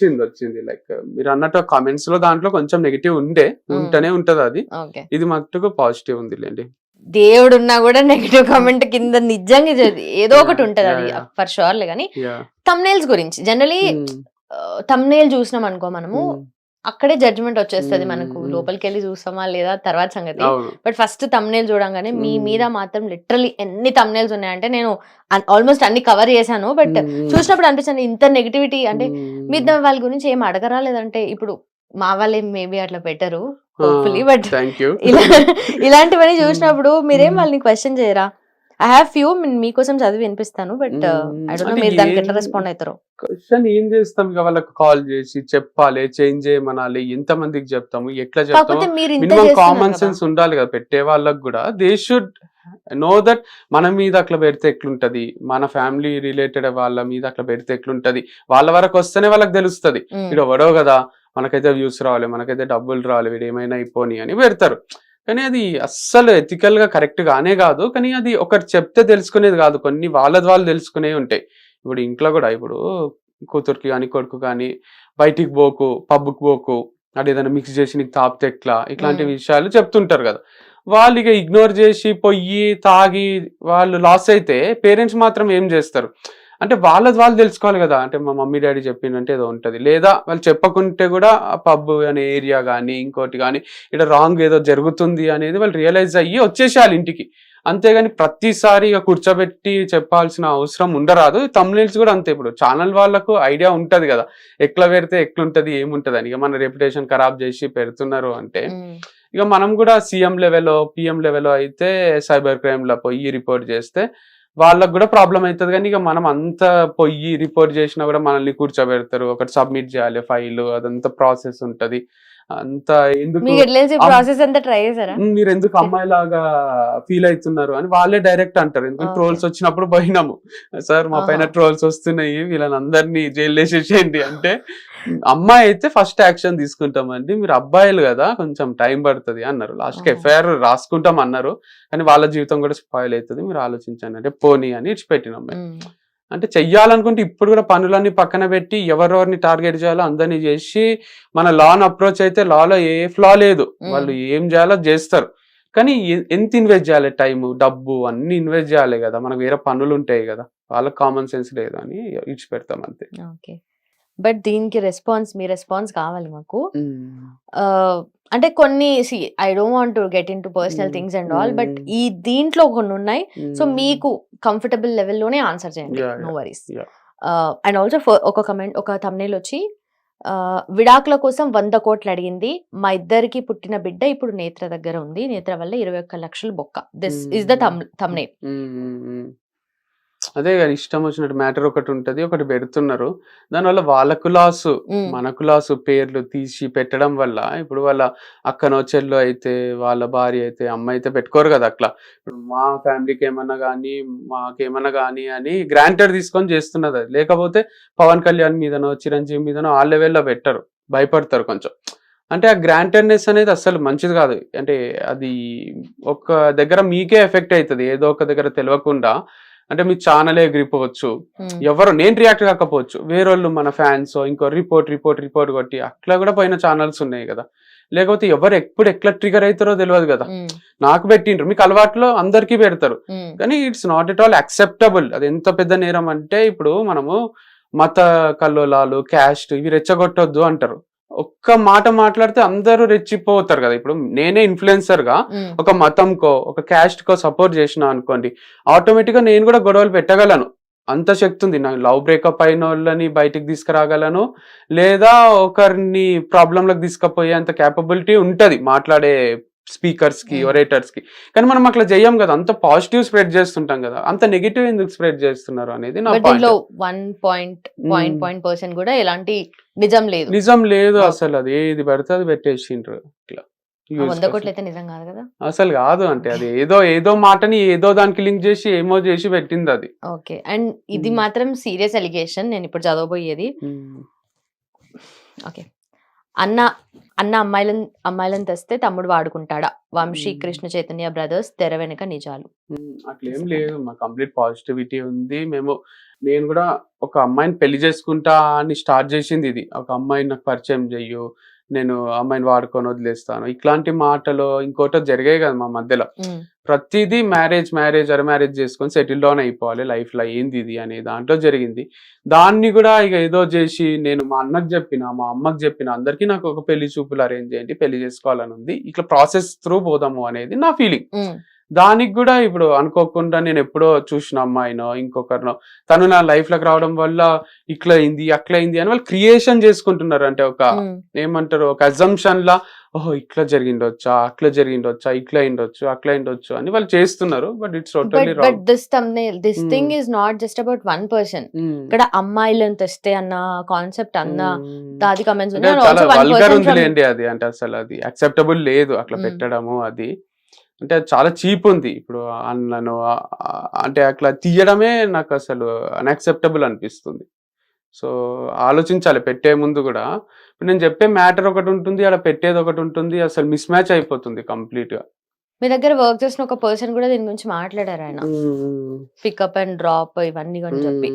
వచ్చింది వచ్చింది. లైక్ మీరు అన్నట్టు కామెంట్స్లో దాంట్లో కొంచెం నెగిటివ్ ఉండే ఉంటనే ఉంటది అది. ఇది మట్టుకు పాజిటివ్ ఉంది లేండి. దేవుడు ఉన్నా కూడా నెగిటివ్ కామెంట్ కింద నిజంగా ఏదో ఒకటి ఉంటది అది. ఫర్ షూర్లే కానీ యా తమ్నేల్స్ గురించి జనరలీ తమ్నేల్ చూసినాం అనుకో మనము అక్కడే జడ్జ్మెంట్ వచ్చేస్తది మనకు. లోపలికి వెళ్ళి చూస్తామా లేదా తర్వాత సంగతి బట్ ఫస్ట్ తమ్నేల్ చూడంగానే మీ. మీద మాత్రం లిటరలీ ఎన్ని తమ్నేల్స్ ఉన్నాయంటే నేను ఆల్మోస్ట్ అన్ని కవర్ చేశాను బట్. చూసినప్పుడు అనిపించింది ఇంత నెగిటివిటీ అంటే. మీద వాళ్ళ గురించి ఏం అడగరా లేదంటే ఇప్పుడు మా వాళ్ళే మేబీ అట్లా పెట్టరు యూ ఇలా ఇలాంటివన్నీ చూసినప్పుడు మీరేం. వాళ్ళని క్వశ్చన్ చేయరా ఐ హావ్ ఫ్యూ మీకోసం చదివి వినిపిస్తాను బట్. ఐ డోంట్ నో మీరు దానికి ఎట్లా రెస్పాండ్ అవుతారో క్వశ్చన్ ఏం చేస్తాం? ఇక వాళ్ళకి కాల్ చేసి చెప్పాలి చేంజ్ చేయమనాలి ఎంత మందికి చెప్తాము ఎట్లా చెప్తాము? Minimum common. సెన్స్ ఉండాలి కదా పెట్టే వాళ్ళకి కూడా. దే షుడ్ నో దట్ మన మీద అట్లా పెడితే ఎట్లుంటది? మన ఫ్యామిలీ రిలేటెడ్ వాళ్ళ మీద అట్లా పెడితే ఎట్లుంటది? వాళ్ళ వరకు వస్తేనే వాళ్ళకి తెలుస్తది. Hmm. వీడు ఎవడో కదా మనకైతే వ్యూస్ రావాలి మనకైతే డబ్బులు రావాలి వీడు ఏమైనా అయిపోని అని పెడతారు. కానీ అది అస్సలు ఎథికల్గా కరెక్ట్ గానే కాదు. కానీ అది ఒకటి చెప్తే తెలుసుకునేది కాదు. కొన్ని వాళ్ళది వాళ్ళు తెలుసుకునేవి ఉంటాయి. ఇప్పుడు ఇంట్లో కూడా ఇప్పుడు కూతురికి కానీ కొడుకు కానీ బయటికి పోకు పబ్కి పోకు అది ఏదైనా మిక్స్ చేసి నీకు తాపితే ఎట్లా? ఇట్లాంటి. విషయాలు చెప్తుంటారు కదా. వాళ్ళు ఇక ఇగ్నోర్ చేసి పొయ్యి తాగి వాళ్ళు లాస్ అయితే పేరెంట్స్ మాత్రం ఏం చేస్తారు? అంటే వాళ్ళది వాళ్ళు తెలుసుకోవాలి కదా. అంటే మా మమ్మీ డాడీ చెప్పిందంటే ఏదో ఉంటది. లేదా వాళ్ళు చెప్పకుంటే కూడా పబ్ అనే ఏరియా కానీ ఇంకోటి కానీ ఇక్కడ రాంగ్ ఏదో జరుగుతుంది అనేది వాళ్ళు రియలైజ్ అయ్యి వచ్చేసేయాలి ఇంటికి. అంతేగాని ప్రతిసారి ఇక కూర్చోబెట్టి చెప్పాల్సిన అవసరం ఉండరాదు. తమ్నేల్స్ కూడా అంతే. ఇప్పుడు ఛానల్ వాళ్ళకు ఐడియా ఉంటది కదా. ఎట్లా పెడితే ఎట్లుంటది ఏముంటది అని ఇక మన రెప్యుటేషన్ ఖరాబ్ చేసి పెడుతున్నారు అంటే. ఇక మనం కూడా సీఎం లెవెల్లో పిఎం లెవెల్లో అయితే సైబర్ క్రైమ్లో పోయి రిపోర్ట్ చేస్తే వాళ్ళకు కూడా ప్రాబ్లం అవుతుంది కానీ ఇక మనం అంత పొయ్యి రిపోర్ట్ చేసినా కూడా మనల్ని కూర్చోబెడతారు. ఒకటి సబ్మిట్ చేయాలి ఫైల్ అదంతా ప్రాసెస్ ఉంటది. అంత ఎందుకు మీకు ఎట్లా అమ్- ప్రాసెస్ అంతా ట్రై చేశారా? "ఉమ్, మీరు ఎందుకు అమ్మాయిలాగా ఫీల్ అవుతున్నారు అని వాళ్ళే డైరెక్ట్ అంటారు. ఎందుకంటే. ట్రోల్స్ వచ్చినప్పుడు పోయినాము. సార్ మా పైన. ట్రోల్స్ వస్తున్నాయి. వీళ్ళని అందరినీ జైలు వేసేసేయండి అంటే అమ్మాయి అయితే ఫస్ట్ యాక్షన్ తీసుకుంటామండి. మీరు అబ్బాయిలు కదా కొంచెం టైం పడుతుంది అన్నారు. లాస్ట్కి. ఎఫ్ఐఆర్ రాసుకుంటాం అన్నారు. కానీ వాళ్ళ జీవితం కూడా స్పాయిల్ అవుతుంది. మీరు ఆలోచించండి. అంటే పోనీ అని ఇచ్చిపెట్టినాం మేము. అంటే చెయ్యాలనుకుంటే ఇప్పుడు కూడా పనులన్నీ పక్కన పెట్టి ఎవరెవరిని టార్గెట్ చేయాలో అందరినీ చేసి మన లాన్ అప్రోచ్ అయితే లాలో ఏ ఫ్లా లేదు. వాళ్ళు ఏం చేయాలో చేస్తారు. కానీ ఎంత ఇన్వెస్ట్ చేయాలి టైం డబ్బు అన్ని ఇన్వెస్ట్ చేయాలి కదా. మనకు వేరే పనులు ఉంటాయి కదా. వాళ్ళకి కామన్ సెన్స్ లేదు అని ఇచ్చి పెడతాం అంతే బట్ దీనికి రెస్పాన్స్ మీ రెస్పాన్స్ కావాలి మాకు. అంటే కొన్ని see I don't want to get into personal. Things and all but. ఈ దీంట్లో కొన్ని ఉన్నాయి. సో. మీకు కంఫర్టబుల్ లెవెల్లోనే ఆన్సర్ చేయండి. No worries. అండ్ ఆల్సో ఒక కమెంట్ ఒక thumbnail వచ్చి విడాకుల కోసం వంద కోట్లు అడిగింది. మా ఇద్దరికి పుట్టిన బిడ్డ ఇప్పుడు నేత్ర దగ్గర ఉంది. నేత్ర వల్ల ఇరవై ఒక్క లక్షలు బొక్క. This is the thumbnail hmm. అదే కదా ఇష్టం వచ్చినట్టు మ్యాటర్ ఒకటి ఉంటది ఒకటి పెడుతున్నారు. దానివల్ల వాళ్ళకు లాస్. మనకు లాస్ పేర్లు తీసి పెట్టడం వల్ల. ఇప్పుడు వాళ్ళ అక్కనో చెల్లో అయితే వాళ్ళ భార్య అయితే అమ్మ అయితే పెట్టుకోరు కదా అట్లా. ఇప్పుడు మా ఫ్యామిలీకి ఏమన్నా కానీ మాకేమన్నా కానీ అని గ్రాంటెడ్ తీసుకొని చేస్తున్నది అది. లేకపోతే పవన్ కళ్యాణ్ మీదనో చిరంజీవి మీదనో ఆ లెవెల్లో పెట్టరు. భయపడతారు కొంచెం. అంటే ఆ గ్రాంటెడ్నెస్ అనేది అసలు మంచిది కాదు. అంటే అది ఒక దగ్గర మీకే ఎఫెక్ట్ అవుతుంది ఏదో ఒక దగ్గర తెలియకుండా అంటే మీ ఛానలే ఎగిరిపోవచ్చు Mm. ఎవరు నేను రియాక్ట్ కాకపోవచ్చు. వేరోళ్ళు మన ఫ్యాన్స్ ఇంకో రిపోర్ట్ రిపోర్ట్ రిపోర్ట్ కొట్టి అట్లా కూడా పోయిన ఛానల్స్ ఉన్నాయి కదా. లేకపోతే ఎవరు ఎప్పుడు ఎట్లా ట్రిగర్ అవుతారో తెలియదు కదా. Mm. నాకు పెట్టిండ్రు. మీకు అలవాట్లో అందరికీ పెడతారు. Mm. కానీ it's not at all acceptable అది ఎంత పెద్ద నేరం అంటే ఇప్పుడు మనము మత కల్లోలాలు క్యాస్ట్ ఇవి రెచ్చగొట్టొద్దు అంటారు. ఒక్క మాట మాట్లాడితే అందరూ రెచ్చిపోతారు కదా. ఇప్పుడు నేనే ఇన్ఫ్లుయెన్సర్గా. ఒక మతంకో ఒక క్యాస్ట్ కో సపోర్ట్ చేసిన అనుకోండి ఆటోమేటిక్గా నేను కూడా గొడవలు పెట్టగలను. అంత శక్తి ఉంది. నాకు లవ్ బ్రేకప్ అయిన వాళ్ళని బయటికి తీసుకురాగలను లేదా ఒకరిని ప్రాబ్లం లకు తీసుకుపోయే అంత క్యాపబిలిటీ ఉంటది. మాట్లాడే స్పీకర్స్కి. ఒరేటర్స్కి కానీ మనం అట్లా చెయ్యం కదా అంత పాజిటివ్ స్ప్రెడ్ చేస్తుంటాం కదా అంత నెగిటివ్ ఎందుకు స్ప్రెడ్ చేస్తున్నారు అనేది one point point Mm. Point percent కూడా ఎలాంటి నిజం లేదు. నిజం లేదు. అసలు అది ఏది పడితే అది పెట్టేసిండ్రు ఇట్లా. అసలు కాదు అంటే అది ఏదో ఏదో మాటని ఏదో దానికి లింక్ చేసి ఏమో చేసి పెట్టింది అది. ఓకే అండ్ ఇది Mm. మాత్రం సీరియస్ అలిగేషన్ నేను ఇప్పుడు చదవబోయేది. ఓకే. అన్న అన్న అమ్మాయిలను అమ్మాయిలను తెస్తే తమ్ముడు వాడుకుంటాడా? వంశీ. కృష్ణ చైతన్య బ్రదర్స్ తెర వెనుక నిజాలు. అట్లేం లేదు. మా కంప్లీట్ పాజిటివిటీ ఉంది. మేము నేను కూడా ఒక అమ్మాయిని పెళ్ళి చేసుకుంటా అని స్టార్ట్ చేసింది ఇది. ఒక అమ్మాయిని నాకు పరిచయం చెయ్యు నేను అమ్మాయిని వాడుకొని వదిలేస్తాను. ఇట్లాంటి మాటలు ఇంకోటో జరిగాయి కదా మా మధ్యలో. ప్రతిదీ మ్యారేజ్ మ్యారేజ్ అరే మ్యారేజ్ చేసుకొని సెటిల్ డౌన్ అయిపోవాలి. లైఫ్లో ఏంది ఇది అనే దాంట్లో జరిగింది. దాన్ని కూడా ఇక ఏదో చేసి నేను మా అన్నకు చెప్పిన మా అమ్మకి చెప్పిన అందరికీ నాకు ఒక పెళ్ళి చూపులు అరేంజ్ చేయండి పెళ్ళి చేసుకోవాలని ఉంది. ఇట్లా ప్రాసెస్ త్రూ పోదాము అనేది నా ఫీలింగ్. దానికి కూడా ఇప్పుడు అనుకోకుండా నేను ఎప్పుడో చూసిన అమ్మాయినో ఇంకొకరినో తను నా లైఫ్లోకి రావడం వల్ల ఇట్లా అయింది అట్లా అయింది అని వాళ్ళు క్రియేషన్ చేసుకుంటున్నారు. అంటే ఒక. ఏమంటారు ఒక అజంప్షన్ లా ఓహో ఇట్లా జరిగిండొచ్చా అట్లా జరిగిండొచ్చా ఇట్లా అయిండొచ్చు అట్లా అయిండొచ్చు అని వాళ్ళు చేస్తున్నారు. But it's but totally but wrong this this. Thing is not just about one person ఇక్కడ అమ్మాయిలను తెస్తే అన్న కాన్సెప్ట్ అన్న దాది కమెంట్స్ వల్గర్ ఉందిలేండి అది అంటే అసలు అది అక్సెప్టబుల్ లేదు అట్లా. పెట్టడము అది. అంటే అది చాలా చీప్ ఉంది. ఇప్పుడు ఆ- అంటే అట్లా తీయడమే నాకు అసలు అన్అక్సెప్టబుల్ అనిపిస్తుంది. సో ఆలోచించాలి పెట్టే ముందు కూడా. నేను చెప్పే మ్యాటర్ ఒకటి ఉంటుంది అలా పెట్టేది ఒకటి ఉంటుంది అసలు మిస్ మ్యాచ్ అయిపోతుంది కంప్లీట్గా మీ దగ్గర వర్క్ చేసిన ఒక పర్సన్ కూడా దీని గురించి మాట్లాడారు ఆయన. పికప్ అండ్ డ్రాప్ ఇవన్నీ అని చెప్పి.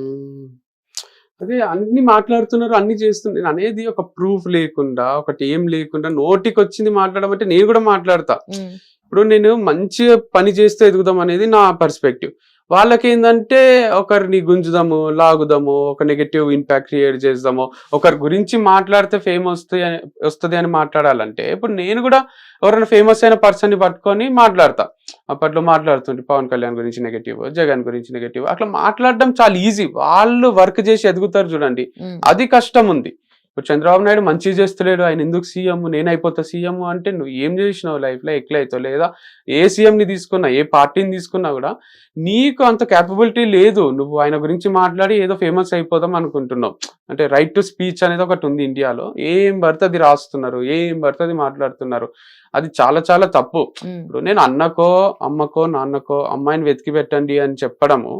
అదే అన్ని మాట్లాడుతున్నారు అన్ని చేస్తున్నారు. నేను అనేది ఒక ప్రూఫ్ లేకుండా ఒకటి ఏం లేకుండా నోటికి వచ్చింది మాట్లాడడం అంటే నేను కూడా మాట్లాడతా. ఇప్పుడు నేను మంచి పని చేస్తే ఎదుగుదాం అనేది నా పర్స్పెక్టివ్ వాళ్ళకి ఏంటంటే ఒకరిని గుంజుదాము లాగుదాము ఒక నెగటివ్ ఇంపాక్ట్ క్రియేట్ చేద్దాము ఒకరి గురించి మాట్లాడితే ఫేమ్ వస్తుంది వస్తుంది అని మాట్లాడాలంటే ఇప్పుడు నేను కూడా ఎవరైనా ఫేమస్ అయిన పర్సన్ని పట్టుకొని మాట్లాడతా. అప్పట్లో మాట్లాడుతుంటే పవన్ కళ్యాణ్ గురించి నెగటివ్ జగన్ గురించి నెగటివ్ అట్లా మాట్లాడడం చాలా ఈజీ వాళ్ళు వర్క్ చేసి ఎదుగుతారు చూడండి. అది కష్టం ఉంది. ఇప్పుడు చంద్రబాబు నాయుడు మంచి చేస్తలేడు. ఆయన ఎందుకు సీఎం? నేను అయిపోతా సీఎం అంటే నువ్వు ఏం చేసినావు లైఫ్లో ఎట్లా అవుతావు లేదా ఏ సీఎం ని తీసుకున్నా ఏ పార్టీని తీసుకున్నా కూడా నీకు అంత క్యాపబిలిటీ లేదు. నువ్వు ఆయన గురించి మాట్లాడి ఏదో ఫేమస్ అయిపోదాం అనుకుంటున్నావు. అంటే రైట్ టు స్పీచ్ అనేది ఒకటి ఉంది ఇండియాలో. ఏం పడితే అది రాస్తున్నారు. ఏం పడితే అది మాట్లాడుతున్నారు. అది చాలా చాలా తప్పు. ఇప్పుడు నేను అన్నకో అమ్మకో నాన్నకో అమ్మాయిని వెతికి పెట్టండి అని చెప్పడము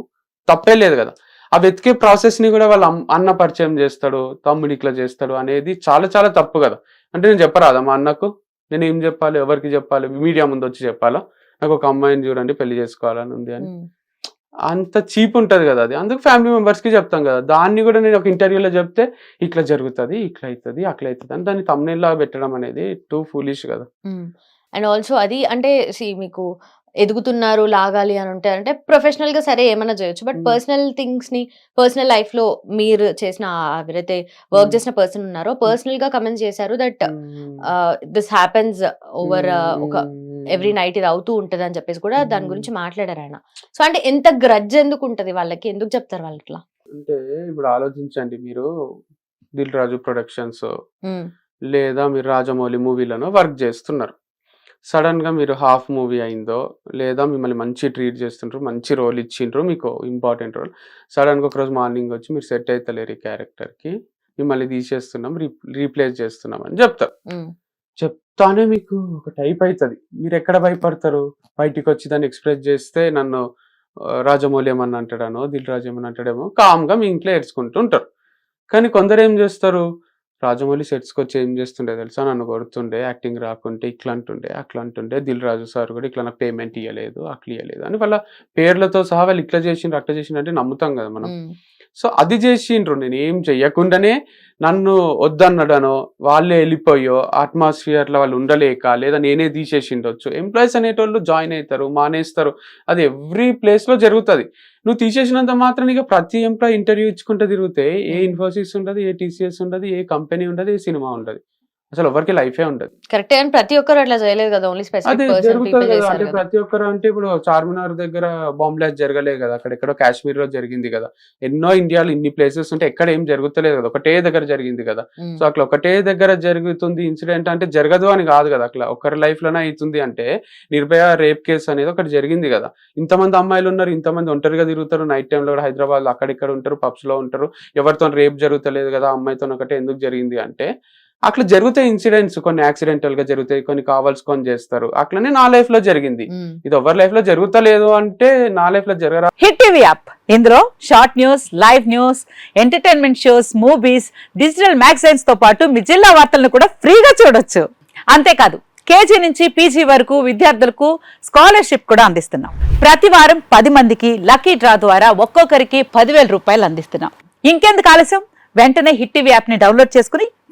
తప్పే లేదు కదా. ఆ వెతికే ప్రాసెస్ని కూడా వాళ్ళ అన్న పరిచయం చేస్తాడు తమ్ముడు ఇట్లా చేస్తాడు అనేది చాలా చాలా తప్పు కదా. అంటే నేను చెప్పరాదా మా అన్నకు? నేను ఏం చెప్పాలి ఎవరికి చెప్పాలి మీడియా ముందు వచ్చి చెప్పాలా? నాకు ఒక అమ్మాయిని చూడండి పెళ్ళి చేసుకోవాలని ఉంది అని. అంత చీప్ ఉంటది కదా అది. అందుకు ఫ్యామిలీ మెంబర్స్కి చెప్తాం కదా. దాన్ని కూడా నేను ఒక ఇంటర్వ్యూలో చెప్తే ఇట్లా జరుగుతుంది ఇట్లా అవుతుంది అట్లా అవుతుంది అని దాన్ని లాగా పెట్టడం అనేది టూ ఫూలిష్ కదా. అండ్ ఆల్సో అది అంటే see మీకు ఎదుగుతున్నారు లాగాలి అని ఉంటే అంటే ప్రొఫెషనల్గా సరే ఏమైనా చేయొచ్చు బట్. పర్సనల్ థింగ్స్ని పర్సనల్ లైఫ్లో మీరు చేసిన ఎవరైతే వర్క్. చేసిన పర్సన్ ఉన్నారో పర్సనల్గా కమెంట్ చేశారు దట్ దిస్ హ్యాపెన్స్ ఓవర్ ఒక ఎవ్రీ నైట్ ఇది అవుతూ ఉంటది అని చెప్పేసి కూడా దాని. గురించి మాట్లాడారు ఆయన సో అంటే ఎంత గ్రడ్జ్ ఎందుకు ఉంటది వాళ్ళకి ఎందుకు చెప్తారు వాళ్ళు ఇట్లా అంటే ఇప్పుడు ఆలోచించండి మీరు దిల్ రాజు ప్రొడక్షన్స్. లేదా మీరు రాజమౌళి మూవీలను వర్క్ చేస్తున్నారు సడన్గా మీరు హాఫ్ మూవీ అయిందో లేదా మిమ్మల్ని మంచి ట్రీట్ చేస్తుంటారు మంచి రోల్ ఇచ్చిండ్రు మీకు ఇంపార్టెంట్ రోల్ సడన్గా ఒకరోజు మార్నింగ్ వచ్చి మీరు సెట్ అవుతలేరు ఈ క్యారెక్టర్కి మిమ్మల్ని తీసేస్తున్నాం రీప్లేస్ చేస్తున్నాం అని చెప్తారు. చెప్తానే మీకు ఒక టైప్ అవుతుంది మీరు ఎక్కడ భయపడతారు? బయటికి వచ్చి దాన్ని ఎక్స్ప్రెస్ చేస్తే నన్ను రాజమౌళి ఏమన్నా అంటాడనో దిల్ రాజు ఏమన్నా అంటాడేమో కామ్గా మీ ఇంట్లో ఏడ్చుకుంటూ ఉంటారు. కానీ కొందరు ఏం చేస్తారు? రాజమౌళి సెట్స్కి వచ్చి ఏం చేస్తుండే తెలుసా? నన్ను కొడుతుండే యాక్టింగ్ రాకుంటే ఇట్లా అంటుండే అట్లా అంటుండే దిల్ రాజు సార్ కూడా ఇట్లా నాకు పేమెంట్ ఇవ్వలేదు అట్లా ఇవ్వలేదు అని వాళ్ళ పేర్లతో సహా వాళ్ళు ఇట్లా చేసిండ్రు అట్లా చేసిండ్రు అంటే నమ్ముతాం కదా మనం. సో అది చేసిండ్రు. నేను ఏం చెయ్యకుండానే నన్ను వద్దన్నడనో వాళ్ళే వెళ్ళిపోయో అట్మాస్ఫియర్లో వాళ్ళు ఉండలేక లేదా నేనే తీసేసిండొచ్చు. ఎంప్లాయీస్ అనేటోళ్ళు జాయిన్ అవుతారు మానేస్తారు. అది ఎవ్రీ ప్లేస్లో జరుగుతుంది. నువ్వు తీసేసినంత మాత్రం ఇక ప్రతి ఎంప్లాయీ ఇంటర్వ్యూ ఇచ్చుకుంటూ తిరిగితే ఏ ఇన్ఫోసిస్ ఉండదు ఏ టీసీఎస్ ఉండదు ఏ కంపెనీ ఉండదు ఏ సినిమా ఉండదు. అసలు ఎవరికి లైఫే ఉండదు. కరెక్ట్ ప్రతి ఒక్కరు అట్లా చేయలేదు కదా ఓన్లీ అదే జరుగుతుంది కదా అంటే ప్రతి ఒక్కరు అంటే ఇప్పుడు చార్మినార్ దగ్గర బాంబ్ బ్లాస్ట్ జరగలేదు కదా అక్కడ ఎక్కడో కాశ్మీర్లో జరిగింది కదా. ఎన్నో ఇండియాలో ఇన్ని ప్లేసెస్ ఉంటే ఎక్కడ ఏం జరుగుతలేదు కదా ఒకటే దగ్గర జరిగింది కదా. సో అట్లా ఒకటే దగ్గర జరుగుతుంది ఇన్సిడెంట్ అంటే జరగదు అని కాదు కదా అట్లా ఒకరి లైఫ్లోనే అవుతుంది అంటే నిర్భయ రేప్ కేసు అనేది ఒకటి జరిగింది కదా. ఇంతమంది అమ్మాయిలు ఉన్నారు ఇంతమంది ఒంటరిగా తిరుగుతారు నైట్ టైంలో కూడా హైదరాబాద్లో అక్కడిక్కడ ఉంటారు పబ్స్లో ఉంటారు. ఎవరితో రేప్ జరుగుతలేదు కదా అమ్మాయితో ఒకటే ఎందుకు జరిగింది అంటే అట్లా జరుగుతాయి ఇన్సిడెంట్స్ కొన్ని యాక్సిడెంటల్గా జరుగుతాయి కొన్ని కావాల్సుకొని చేస్తారు. అట్లనే నా లైఫ్లో జరిగింది. ఇది ఎవరి లైఫ్లో జరుగుతలేదు అంటే నా లైఫ్లో జరగరా? Hit TV app. ఇందులో short news live news entertainment shows movies digital మ్యాగజైన్స్తో పాటు మీ జిల్లా వార్తలను కూడా ఫ్రీగా చూడొచ్చు. అంతేకాదు కేజీ నుంచి పీజీ వరకు విద్యార్థులకు స్కాలర్షిప్ కూడా అందిస్తున్నాం. ప్రతి వారం పది మందికి లక్కీ డ్రా ద్వారా ఒక్కొక్కరికి పదివేల రూపాయలు అందిస్తున్నాం. ఇంకెందుకు ఆలస్యం? వెంటనే హిట్ టీవీ యాప్ని డౌన్లోడ్ చేసుకుని